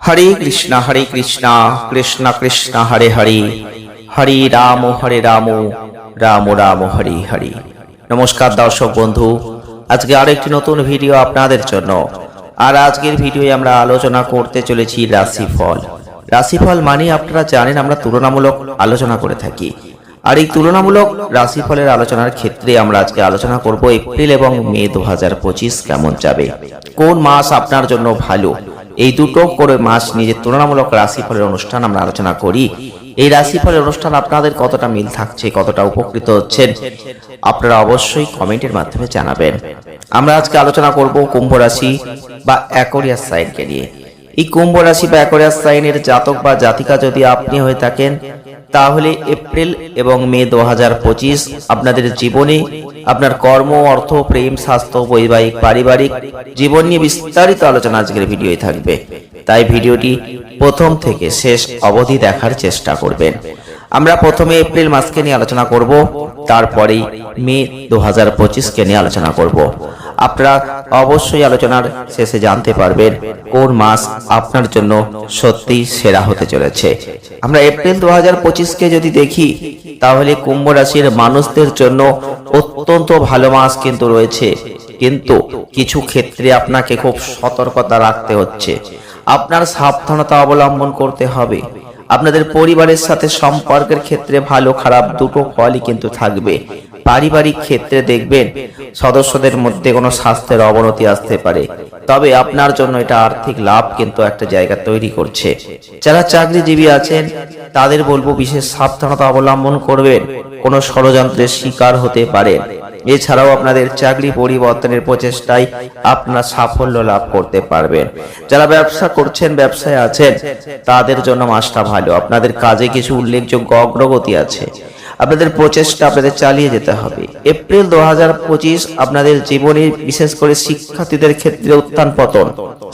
হরে কৃষ্ণ হরে কৃষ্ণ কৃষ্ণ কৃষ্ণ, হরে হরে। হরে রাম হরে রাম রাম রাম, হরে হরে। নমস্কার দর্শক বন্ধু, আজকে আরেকটি নতুন ভিডিও আপনাদের জন্য। আর আজকের ভিডিওয়ে আমরা আলোচনা করতে চলেছি রাশিফল। রাশিফল মানে আপনারা জানেন আমরা তুলনামূলক আলোচনা করে থাকি। আর এই তুলনামূলক রাশিফলের আলোচনার ক্ষেত্রে আমরা আজকে আলোচনা করব এপ্রিল এবং মে দু হাজার পঁচিশ কেমন যাবে? কোন মাস আপনার জন্য ভালো? এই দুটো করে মাস নিজের তুলনামূলক রাশিফলের অনুষ্ঠান আমরা আলোচনা করি। এই রাশিফলের অনুষ্ঠান আপনাদের কতটা মিল থাকছে, কতটা উপকৃত হচ্ছেন, আপনারা অবশ্যই কমেন্টের মাধ্যমে জানাবেন। আমরা আজকে আলোচনা করব কুম্ভ রাশি বা অ্যাকোরিয়াস সাইনকে নিয়ে। এই কুম্ভ রাশি বা অ্যাকোরিয়াস সাইনের জাতক বা জাতিকা যদি আপনি হয়ে থাকেন তাহলে এপ্রিল এবং মে দু হাজার পঁচিশ আপনাদের জীবনে আপনার কর্ম, অর্থ, প্রেম, স্বাস্থ্য, বৈবাহিক, পারিবারিক জীবন নিয়ে বিস্তারিত আলোচনা আজকের ভিডিওয়ে থাকবে। তাই ভিডিওটি প্রথম থেকে শেষ অবধি দেখার চেষ্টা করবেন। আমরা প্রথমে এপ্রিল মাসকে নিয়ে আলোচনা করব, তারপরেই মে দু হাজার পঁচিশকে নিয়ে আলোচনা করব। আপনারা অবশ্যই আলোচনার শেষে জানতে পারবেন কোন মাস আপনার জন্য সত্যি সেরা হতে চলেছে। আমরা এপ্রিল দু হাজার পঁচিশকে যদি দেখি, তাহলে কুম্ভ রাশির মানুষদের জন্য অত্যন্ত ভালো মাস কিন্তু রয়েছে। কিন্তু কিছু ক্ষেত্রে আপনাকে খুব সতর্কতা রাখতে হচ্ছে। আপনার সাবধানতা অবলম্বন করতে হবে। আপনাদের পরিবারের সাথে সম্পর্কের ক্ষেত্রে ভালো খারাপ দুটো ফলই কিন্তু থাকবে। পারিবারিক ক্ষেত্রে দেখবেন সদস্যদের মধ্যে কোনো স্বাস্থ্যের অবনতি আসতে পারে। তবে আপনার জন্য এটা আর্থিক লাভ কিন্তু একটা জায়গা তৈরি করছে। যারা চাকরিজীবী আছেন, তাদের বলব বিশেষ সাবধানতা অবলম্বন করবেন। কোনো ষড়যন্ত্রের শিকার হতে পারে এছাড়াও আপনাদের চাকরি পরিবর্তনের প্রচেষ্টায় আপনার সাফল্য লাভ করতে পারবেন। যারা ব্যবসা করছেন, ব্যবসায় আছেন, তাদের জন্য মাসটা ভালো। আপনাদের কাজে কিছু উল্লেখযোগ্য অগ্রগতি আছে। আপনাদের প্রচেষ্টা আপনাদের চালিয়ে যেতে হবে। এপ্রিল দু হাজার পঁচিশ আপনাদের জীবনে বিশেষ করে শিক্ষার্থীদের ক্ষেত্রে উত্থান পতন,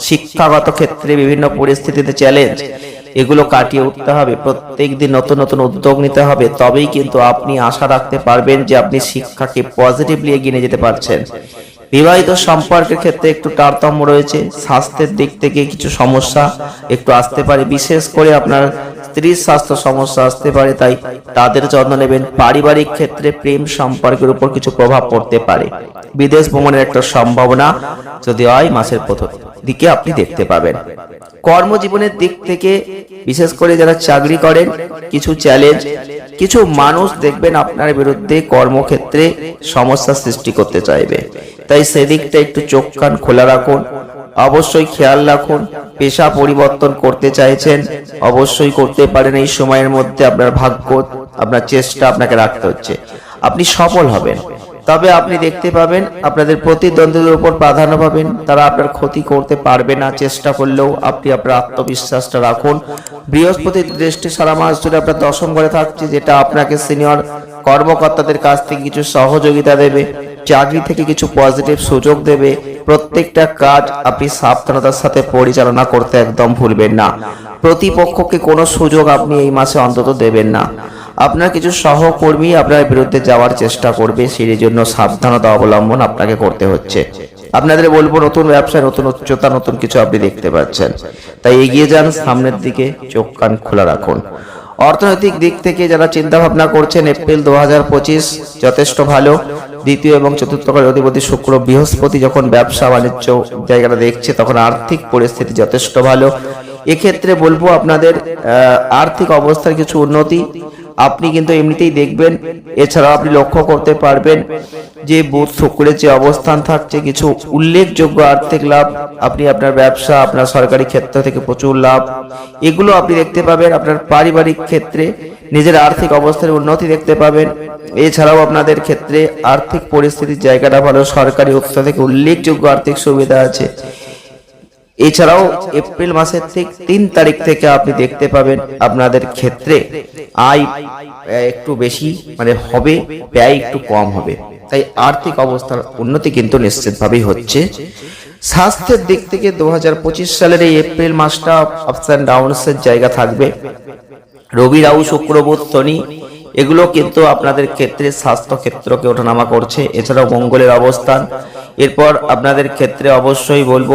শিক্ষাগত ক্ষেত্রে বিভিন্ন পরিস্থিতিতে চ্যালেঞ্জ এগুলো কাটিয়ে উঠতে হবে। প্রত্যেক দিন নতুন নতুন উদ্যোগ নিতে হবে। তবেই কিন্তু আপনি আশা রাখতে পারবেন যে আপনি শিক্ষাকে পজিটিভলি এগিয়ে যেতে পারছেন। বিবাহিত সম্পর্কের ক্ষেত্রে একটু তারতম্য রয়েছে, স্বাস্থ্যের দিক থেকে কিছু সমস্যা একটু আসতে পারে, বিশেষ করে আপনার স্ত্রীর স্বাস্থ্য সমস্যা আসতে পারে, তাই তাদের যত্ন নেবেন। পারিবারিক ক্ষেত্রে প্রেম সম্পর্কের উপর কিছু প্রভাব পড়তে পারে। বিদেশ ভ্রমণের একটা সম্ভাবনা যদি হয় মাসের প্রথম দিকে আপনি দেখতে পাবেন। কর্মজীবনের দিক থেকে বিশেষ করে যারা চাকরি করেন, কিছু চ্যালেঞ্জ কিছু মানুষ দেখবেন আপনার বিরুদ্ধে কর্মক্ষেত্রে সমস্যা সৃষ্টি করতে চাইবে। তাই সেদিকটা একটু চোখ কান খোলা রাখুন, অবশ্যই খেয়াল রাখুন, পেশা পরিবর্তন করতে চাইছেন, অবশ্যই করতে পারেন এই সময়ের মধ্যে আপনার ভাগ্য, আপনার চেষ্টা আপনাকে রাখতে হচ্ছে। আপনি সফল হবেন। তবে আপনি দেখতে পাবেন, আপনাদের প্রতিদ্বন্দ্বীদের উপর প্রাধান্য পাবেন। তারা আপনার ক্ষতি করতে পারবে না, চেষ্টা করলেও আপনি আপনার আত্মবিশ্বাসটা রাখুন। বৃহস্পতির দৃষ্টি সারা মাস জুড়ে আপনার দশম ঘরে থাকছে, যেটা আপনাকে সিনিয়র কর্মকর্তাদের কাছ থেকে কিছু সহযোগিতা দেবে, চাকরি থেকে কিছু পজিটিভ সুযোগ দেবে। প্রত্যেকটা কাজ আপনি সাবধানতার সাথে পরিচালনা করতে একদম ভুলবেন না। প্রতিপক্ষকে কোনো সুযোগ আপনি এই মাসে অন্তত দেবেন না। আপনার কিছু সহকর্মী আপনার বিরুদ্ধে যাওয়ার চেষ্টা করবে, সেই জন্য সাবধানতা অবলম্বন আপনাকে করতে হচ্ছে। আপনাদের বলব, নতুন ব্যবসায় নতুন উচ্চতা, নতুন কিছু আপনি দেখতে পাচ্ছেন। তাই এগিয়ে যান, সামনের দিকে চোখ কান খোলা রাখুন। অর্থনৈতিক দিক থেকে যারা চিন্তা ভাবনা করছেন, এপ্রিল দু হাজার পঁচিশ যথেষ্ট ভালো। দ্বিতীয় এবং চতুর্থ অধিপতি শুক্র বৃহস্পতি যখন ব্যবসা বাণিজ্য জায়গাটা দেখছে, তখন আর্থিক পরিস্থিতি যথেষ্ট ভালো। এক্ষেত্রে বলব, আপনাদের আর্থিক অবস্থার কিছু উন্নতি আপনি কিন্তু এমনিতেই দেখবেন, এছাড়াও আপনি লক্ষ্য করতে পারবেন যে বুধ শুক্রের যে অবস্থান থাকছে, কিছু উল্লেখযোগ্য আর্থিক লাভ, আপনি আপনার ব্যবসা, আপনার সরকারি ক্ষেত্র থেকে প্রচুর লাভ। এগুলো আপনি দেখতে পাবেন, আপনার পারিবারিক ক্ষেত্রে নিজের আর্থিক অবস্থার উন্নতি দেখতে পাবেন। এছাড়াও আপনাদের ক্ষেত্রে আর্থিক পরিস্থিতির জায়গাটা ভালো, সরকারি উৎস থেকে উল্লেখযোগ্য আর্থিক সুবিধা আছে। এছাড়াও এপ্রিল মাসের ঠিক তিন তারিখ থেকে আপনি দেখতে পাবেন আপনাদের ক্ষেত্রে আয় একটু বেশি মানে হবে, ব্যয় একটু কম হবে। তাই আর্থিক অবস্থার উন্নতি কিন্তু নিশ্চিতভাবেই হচ্ছে। স্বাস্থ্যের দিক থেকে দু হাজার পঁচিশ সালের এই এপ্রিল মাসটা আপস অ্যান্ড ডাউনস এর জায়গা থাকবে। রবি, রাহু, শুক্র, বুধ, শনি, এগুলো কিন্তু আপনাদের ক্ষেত্রে স্বাস্থ্য ক্ষেত্রকে ওঠানামা করছে। এছাড়াও মঙ্গলের অবস্থান এরপর আপনাদের ক্ষেত্রে অবশ্যই বলব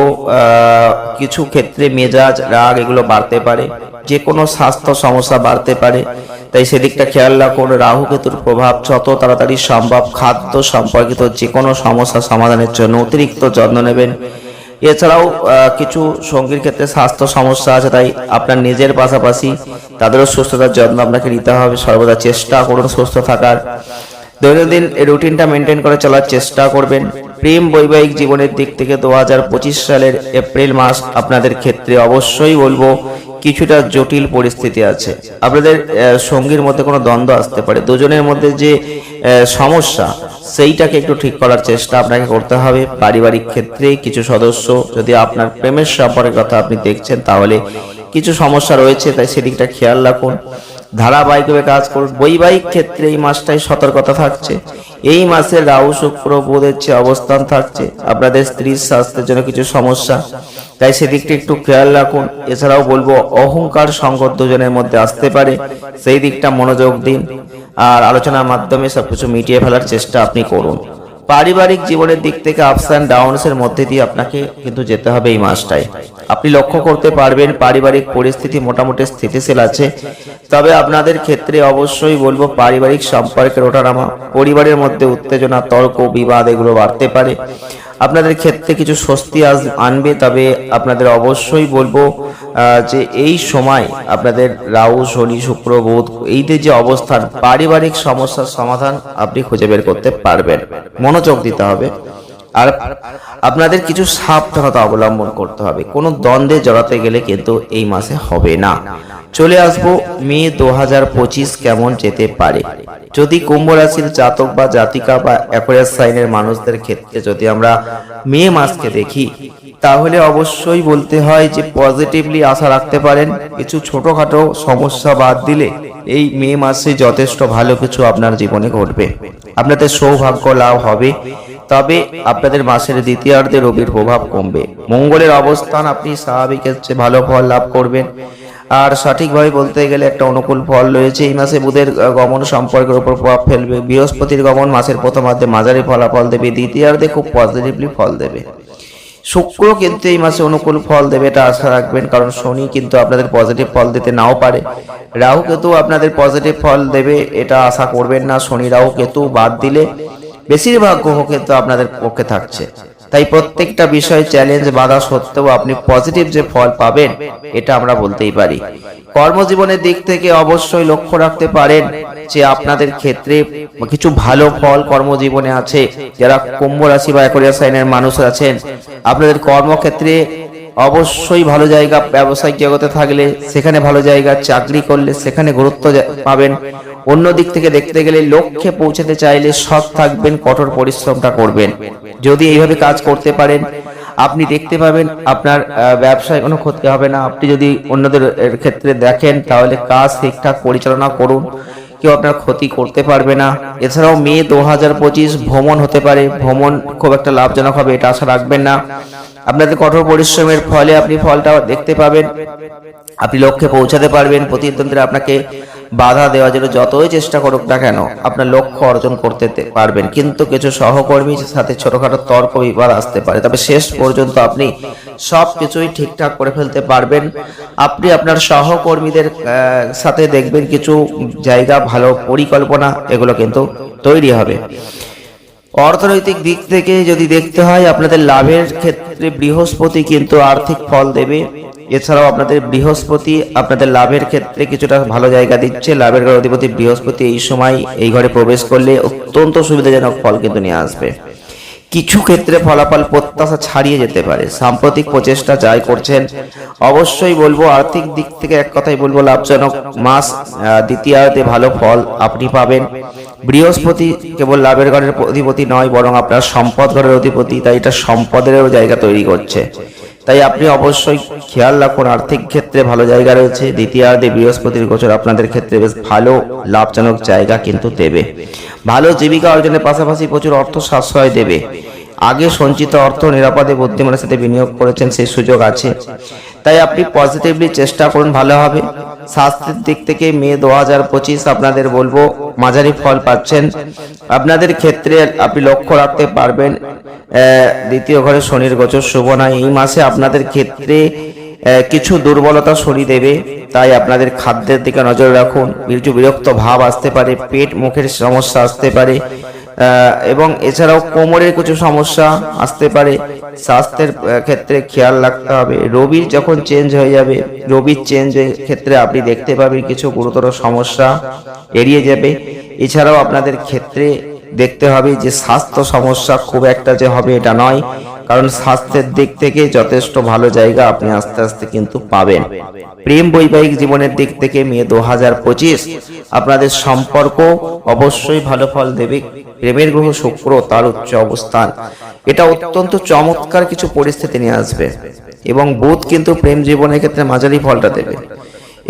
কিছু ক্ষেত্রে মেজাজ, রাগ এগুলো বাড়তে পারে যে কোনো স্বাস্থ্য সমস্যা বাড়তে পারে। তাই সেদিকটা খেয়াল রাখুন রাহু কেতুর প্রভাব যত তাড়াতাড়ি সম্ভব খাদ্য সম্পর্কিত যে কোনো সমস্যা সমাধানের জন্য অতিরিক্ত যত্ন নেবেন। এছাড়াও কিছু সঙ্গীর ক্ষেত্রে স্বাস্থ্য সমস্যা আছে, তাই আপনার নিজের পাশাপাশি তাদেরও সুস্থতার যত্ন আপনাকে নিতে হবে। সর্বদা চেষ্টা করুন সুস্থ থাকার। দৈনন্দিন রুটিনটা মেনটেন করে চলার চেষ্টা করবেন। প্রেম বৈবাহিক জীবনের দিক থেকে দু হাজার পঁচিশ সালের এপ্রিল মাস আপনাদের ক্ষেত্রে অবশ্যই বলব, কিছুটা জটিল পরিস্থিতি আছে। আপনাদের সঙ্গীর মধ্যে কোনো দ্বন্দ্ব আসতে পারে। দুজনের মধ্যে যে সমস্যা, সেইটাকে একটু ঠিক করার চেষ্টা আপনাকে করতে হবে। পারিবারিক ক্ষেত্রে কিছু সদস্য যদি আপনার প্রেমের সম্পর্কের কথা আপনি দেখছেন, তাহলে কিছু সমস্যা রয়েছে, তাই সেদিকটা খেয়াল রাখুন। ধারাবাহিকভাবে কাজ করুন। বৈবাহিক ক্ষেত্রে এই মাসটাই সতর্কতা থাকছে। এই মাসে রাহু শুক্র বোধের যে অবস্থান থাকছে। আপনাদের স্ত্রীর স্বাস্থ্যের জন্য কিছু সমস্যা। তাই সেদিকটা একটু খেয়াল রাখুন। এছাড়াও বলব, অহংকার সংকট দুজনের মধ্যে আসতে পারে। সেই দিকটা মনোযোগ দিন। আর আলোচনার মাধ্যমে সবকিছু মিটিয়ে ফেলার চেষ্টা আপনি করুন। পারিবারিক জীবনের দিক থেকে আপস অ্যান্ড ডাউনস এর মধ্যে দিয়ে আপনাকে কিন্তু যেতে হবে এই মাসটায়। আপনি লক্ষ্য করতে পারবেন পারিবারিক পরিস্থিতি মোটামুটি স্থিতিশীল আছে। তবে আপনাদের ক্ষেত্রে অবশ্যই বলব পারিবারিক সম্পর্কের ওঠানামা, পরিবারের মধ্যে উত্তেজনা, তর্ক, বিবাদ এগুলো বাড়তে পারে। আপনাদের ক্ষেত্রে কিছু স্বস্তি আজ আনবে, তবে আপনাদের অবশ্যই বলব যে এই সময় আপনাদের রাহু, শনি, শুক্র, বুধ এইদের যে অবস্থান, পারিবারিক সমস্যার সমাধান আপনি খুঁজে বের করতে পারবেন। মনোযোগ দিতে হবে। আর আপনাদের কিছু সাবধানতা অবলম্বন করতে হবে। কোনো দ্বন্দ্বে জড়াতে গেলে কিন্তু এই মাসে হবে না। চলে আসব মে দু হাজার পঁচিশ কেমন যেতে পারে। যদি কুম্ভ রাশির জাতক বা জাতিকা বা অ্যাকোয়ারিয়াস সাইনের মানুষদের ক্ষেত্রে যদি আমরা মে মাসকে দেখি, তাহলে অবশ্যই বলতে হয় যে পজিটিভলি আশা রাখতে পারেন। কিছু ছোটোখাটো সমস্যা বাদ দিলে এই মে মাসে যথেষ্ট ভালো কিছু আপনার জীবনে ঘটবে। আপনাদের সৌভাগ্য লাভ হবে। তবে আপনাদের মাসের দ্বিতীয়ার্ধে রবির প্রভাব কমবে। মঙ্গলের অবস্থান আপনি স্বাভাবিকের চেয়ে ভালো ফল লাভ করবেন। আর সঠিকভাবে বলতে গেলে একটা অনুকূল ফল রয়েছে। এই মাসে বুধের গমন সম্পর্কের উপর প্রভাব ফেলবে। বৃহস্পতির গমন মাসের প্রথমার্ধে মাঝারি ফলাফল দেবে। দ্বিতীয়ার্ধে খুব পজিটিভলি ফল দেবে। শুক্র কিন্তু এই মাসে অনুকূল ফল দেবে এটা আশা রাখবেন। কারণ শনি কিন্তু আপনাদের পজিটিভ ফল দিতে নাও পারে। রাহু কেতু আপনাদের পজিটিভ ফল দেবে এটা আশা করবেন না। শনি রাহু কেতু বাদ দিলে বেশিরভাগ গ্রহ কিন্তু আপনাদের পক্ষে থাকছে। তাই প্রত্যেকটা বিষয় চ্যালেঞ্জ বাধা সত্ত্বেও আপনি পজিটিভ যে ফল পাবেন, এটা আমরা বলতেই পারি। কর্মজীবনের দিক থেকে অবশ্যই লক্ষ্য রাখতে পারেন যে আপনাদের ক্ষেত্রে কিছু ভালো ফল কর্মজীবনে আছে। যারা কুম্ভ রাশি বা একরিয়া সাইনের মানুষ আছেন, আপনাদের কর্মক্ষেত্রে অবশ্যই ভালো জায়গা ব্যবসায়িক জগতে থাকলে, সেখানে ভালো জায়গা চাকরি করলে সেখানে গুরুত্ব পাবেন। অন্য দিক থেকে দেখতে গেলে লক্ষ্যে পৌঁছাতে চাইলে সৎ থাকবেন, কঠোর পরিশ্রমটা করবেন। যদি এইভাবে কাজ করতে পারেন, আপনি দেখতে পাবেন আপনার ব্যবসায় কোনো ক্ষতি হবে না। আপনি যদি অন্যদের ক্ষেত্রে দেখেন, তাহলে কাজ ঠিকঠাক পরিচালনা করুন। কেউ আপনার ক্ষতি করতে পারবে না। এছাড়াও মে দু হাজার পঁচিশ ভ্রমণ হতে পারে। ভ্রমণ খুব একটা লাভজনক হবে, এটা আশা রাখবেন না। আপনাদের কঠোর পরিশ্রমের ফলে আপনি ফলটা দেখতে পাবেন। আপনি লক্ষ্যে পৌঁছাতে পারবেন। প্রতিদ্বন্দ্বীরা আপনাকে বাধা দেওয়ার জন্য যতই চেষ্টা করুক না কেন আপনার লক্ষ্য অর্জন করতে পারবেন। কিন্তু কিছু সহকর্মীর সাথে ছোটখাটো তর্ক বিবাদ আসতে পারে। তবে শেষ পর্যন্ত আপনি সব কিছুই ঠিকঠাক করে ফেলতে পারবেন। আপনি আপনার সহকর্মীদের সাথে দেখবেন কিছু জায়গা ভালো পরিকল্পনা, এগুলো কিন্তু তৈরি হবে। অর্থনৈতিক দিক থেকে যদি দেখতে হয়, আপনাদের লাভের ক্ষেত্রে বৃহস্পতি কিন্তু আর্থিক ফল দেবে। এছাড়াও আপনাদের বৃহস্পতি আপনাদের লাভের ক্ষেত্রে কিছুটা ভালো জায়গা দিচ্ছে। লাভের ঘর অধিপতি বৃহস্পতি এই সময় এই ঘরে প্রবেশ করলে অত্যন্ত সুবিধাজনক ফল কিন্তু নিয়ে আসবে। কিছু ক্ষেত্রে ফলাফল প্রত্যাশা ছাড়িয়ে যেতে পারে। সাম্প্রতিক প্রচেষ্টা যাই করছেন অবশ্যই বলব আর্থিক দিক থেকে এক কথাই বলব লাভজনক মাস আহ, দ্বিতীয়ার্ধে ভালো ফল আপনি পাবেন। বৃহস্পতি কেবল লাভের ঘরের অধিপতি নয়, বরং আপনার সম্পদ ঘরের অধিপতি, তাই এটা সম্পদেরও জায়গা তৈরি করছে। তাই আপনি অবশ্যই খেয়াল রাখুন, আর্থিক ক্ষেত্রে ভালো জায়গা রয়েছে। দ্বিতীয়ার্ধে বৃহস্পতির গোচর আপনাদের ক্ষেত্রে বেশ ভালো, লাভজনক জায়গা কিন্তু দেবে। ভালো জীবিকা অর্জনের পাশাপাশি প্রচুর অর্থ সাশ্রয় দেবে। আগে সঞ্চিত অর্থ নিরাপদে বুদ্ধিমানের সাথে বিনিয়োগ করেছেন, সেই সুযোগ আছে। তাই আপনি পজিটিভলি চেষ্টা করুন, ভালো হবে। স্বাস্থ্যের দিক থেকে মে দু হাজার পঁচিশ আপনাদের বলব, মাঝারি ফল পাচ্ছেন। আপনাদের ক্ষেত্রে আপনি লক্ষ্য রাখতে পারবেন দ্বিতীয় ঘরে শনির গোচর শুভ নয়। এই মাসে আপনাদের ক্ষেত্রে কিছু দুর্বলতা সরিয়ে দেবে, তাই আপনাদের খাদ্যের দিকে নজর রাখুন। কিছু বিরক্ত ভাব আসতে পারে, পেট মুখের সমস্যা আসতে পারে। এবং এছাড়াও কোমরের কিছু সমস্যা আসতে পারে। স্বাস্থ্যের ক্ষেত্রে খেয়াল রাখতে হবে। রবির যখন চেঞ্জ হয়ে যাবে, রবির চেঞ্জের ক্ষেত্রে আপনি দেখতে পাবেন কিছু গুরুতর সমস্যা এড়িয়ে যাবে। এছাড়াও আপনাদের ক্ষেত্রে দেখতে হবে যে স্বাস্থ্য সমস্যা খুব একটা যে হবে এটা নয়, কারণ স্বাস্থ্যের দিক থেকে যথেষ্ট ভালো জায়গা আপনি আস্তে আস্তে কিন্তু পাবেন। প্রেম বৈবাহিক জীবনের দিক থেকে মে দু হাজার পঁচিশ, আপনাদের সম্পর্ক অবশ্যই ভালো ফল দেবে। প্রেমের গ্রহ শুক্র, তার উচ্চ অবস্থান। এটা অত্যন্ত চমৎকার কিছু পরিস্থিতি নিয়ে আসবে। এবং বুধ কিন্তু প্রেম জীবনের ক্ষেত্রে মাঝারি ফলটা দেবে।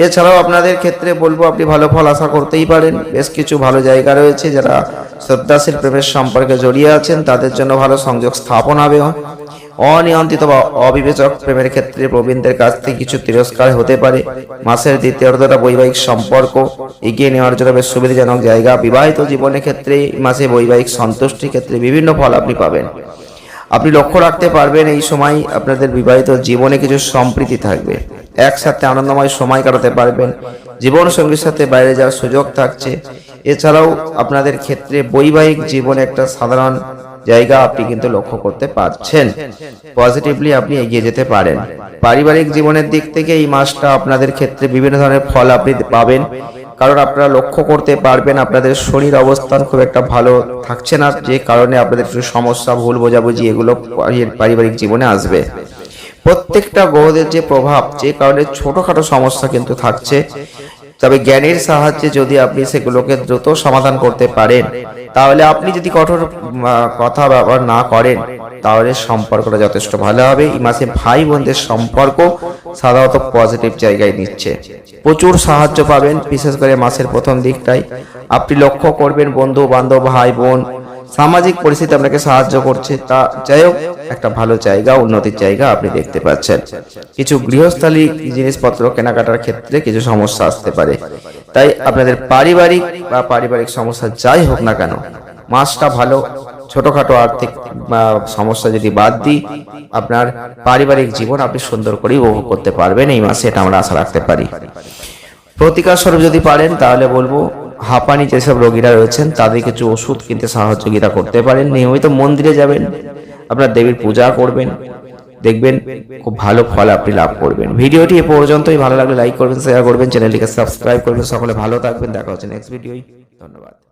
এছাড়াও আপনাদের ক্ষেত্রে বলব, আপনি ভালো ফল আশা করতেই পারেন। বেশ কিছু ভালো জায়গা রয়েছে যারা শ্রদ্ধাশীল প্রেমের সম্পর্কে জড়িয়ে আছেন, তাদের জন্য ভালো সংযোগ স্থাপন হবে। অনিয়ন্ত্রিত বা অবিবেচক প্রেমের ক্ষেত্রে প্রবীণদের কাছ থেকে কিছু তিরস্কার হতে পারে। মাসের দ্বিতীয়ার্ধটা বৈবাহিক সম্পর্ক এগিয়ে নেওয়ার জন্য বেশ সুবিধাজনক জায়গা। বিবাহিত জীবনের ক্ষেত্রে মাসে বৈবাহিক সন্তুষ্টির ক্ষেত্রে বিভিন্ন ফল আপনি পাবেন। আপনি লক্ষ্য রাখতে পারবেন এই সময় আপনাদের বিবাহিত জীবনে কিছু সম্প্রীতি থাকবে। একসাথে আনন্দময় সময় কাটাতে পারবেন। জীবন সঙ্গীর সাথে বাইরে যাওয়ার সুযোগ থাকছে। এছাড়াও আপনাদের ক্ষেত্রে বৈবাহিক জীবনে একটা সাধারণ জায়গা আপনি কিন্তু লক্ষ্য করতে পারছেন। পজিটিভলি আপনি এগিয়ে যেতে পারেন। পারিবারিক জীবনের দিক থেকে এই মাসটা আপনাদের ক্ষেত্রে বিভিন্ন ধরনের ফল আপনি পাবেন। কারণ আপনারা লক্ষ্য করতে পারবেন আপনাদের শরীর অবস্থান খুব একটা ভালো থাকছে না, যে কারণে আপনাদের কিছু সমস্যা, ভুল বোঝাবুঝি এগুলো পারিবারিক জীবনে আসবে। প্রত্যেকটা গ্রহদের যে প্রভাব, যে কারণে ছোটখাটো সমস্যা কিন্তু থাকছে। তবে জ্ঞানের সাহায্যে যদি আপনি সেগুলোকে দ্রুত সমাধান করতে পারেন তাহলে আপনি যদি কঠোর কথা ব্যবহার না করেন, তাহলে সম্পর্কটা যথেষ্ট ভালো হবে। এই মাসে ভাই বোনদের সম্পর্ক সাধারণত পজিটিভ জায়গায় নিচ্ছে। প্রচুর সাহায্য পাবেন, বিশেষ করে মাসের প্রথম দিকটাই আপনি লক্ষ্য করবেন বন্ধু বান্ধব ভাই বোন সামাজিক পরিস্থিতি আপনাকে সাহায্য করছে, তা যাই হোক, একটা ভালো জায়গা, উন্নতির জায়গা আপনি দেখতে পাচ্ছেন। কিছু গৃহস্থালী জিনিসপত্র কেনাকাটার ক্ষেত্রে কিছু সমস্যা আসতে পারে। তাই আপনাদের পারিবারিক বা পারিবারিক সমস্যা যাই হোক না কেন মাসটা ভালো, ছোটখাটো আর্থিক সমস্যা যদি বাদ দিই, আপনার পারিবারিক জীবন আপনি সুন্দর করে উপভোগ করতে পারবেন এই মাসে, এটা আমরা আশা রাখতে পারি। প্রতিকার স্বরূপ যদি পারেন, তাহলে বলব হাঁপানি যেসব রোগীরা রয়েছেন, তাদের কিছু ওষুধ কিনতে সহযোগিতা করতে পারেন। নিয়মিত মন্দিরে যাবেন, আপনার দেবীর পূজা করবেন, দেখবেন খুব ভালো ফল আপনি লাভ করবেন। ভিডিওটি এ পর্যন্তই। ভালো লাগলে লাইক করবেন শেয়ার করবেন চ্যানেলটিকে সাবস্ক্রাইব করবেন। সকলে ভালো থাকবেন। দেখা হচ্ছে নেক্সট ভিডিওই ধন্যবাদ।